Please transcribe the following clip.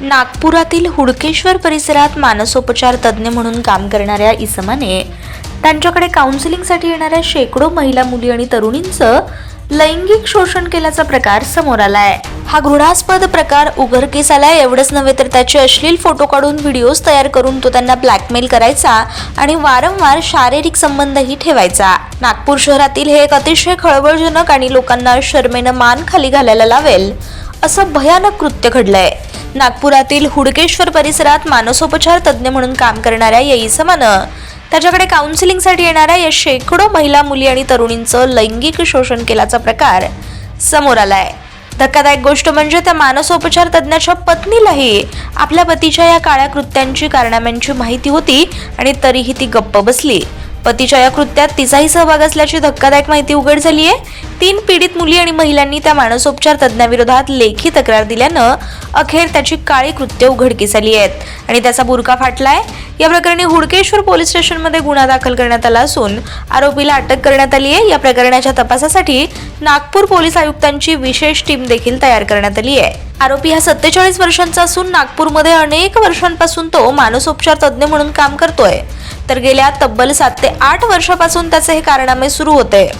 नागपुरातील हुडकेश्वर परिसरात मानसोपचार तज्ज्ञ म्हणून काम करणाऱ्या इसमाने त्यांच्याकडे काउन्सिलिंगसाठी येणाऱ्या शेकडो महिला मुली आणि तरुणींचं लैंगिक शोषण केल्याचा प्रकार समोर आलाय. हा घृणास्पद प्रकार उघडकीस आलाय एवढंच नव्हे तर त्याचे अश्लील फोटो काढून व्हिडिओज तयार करून तो त्यांना ब्लॅकमेल करायचा आणि वारंवार शारीरिक संबंधही ठेवायचा. नागपूर शहरातील हे एक अतिशय खळबळजनक आणि लोकांना शर्मेनं मान खाली घालायला लावेल असं भयानक कृत्य घडलंय. नागपुरातील हुडकेश्वर परिसरात मानसोपचार तज्ज्ञ म्हणून काम करणाऱ्या या इसमानं त्याच्याकडे काउन्सिलिंगसाठी येणाऱ्या या शेकडो महिला मुली आणि तरुणींचं लैंगिक शोषण केल्याचा प्रकार समोर आलाय. धक्कादायक गोष्ट म्हणजे त्या मानसोपचार तज्ज्ञाच्या पत्नीलाही आपल्या पतीच्या या काळ्या कृत्यांची कारणाम्यांची माहिती होती आणि तरीही ती गप्प बसली. पतीच्या या कृत्यात तिचाही सहभाग असल्याची धक्कादायक माहिती उघड झाली आहे तीन पीडित मुली आणि महिलांनी त्या मानसोपचार तज्ज्ञाविरोधात लेखी तक्रार दिल्यानं अखेर त्याची काळी कृत्य उघडकीस आली आहेत. आणि त्याचा बुरका फाटलाय. या प्रकरणी हुडकेश्वर पोलीस स्टेशनमध्ये गुन्हा दाखल करण्यात आला असून आरोपीला अटक करण्यात आली आहे. या प्रकरणाच्या तपासासाठी नागपूर पोलीस आयुक्तांची विशेष टीम देखील तयार करण्यात आली आहे. आरोपी हा सत्तेचाळीस वर्षांचा असून नागपूरमध्ये अनेक वर्षांपासून तो मानसोपचार तज्ज्ञ म्हणून काम करतोय. तर गेल्या तब्बल सात ते आठ वर्षापासून त्याचे हे कारनामे सुरू होते.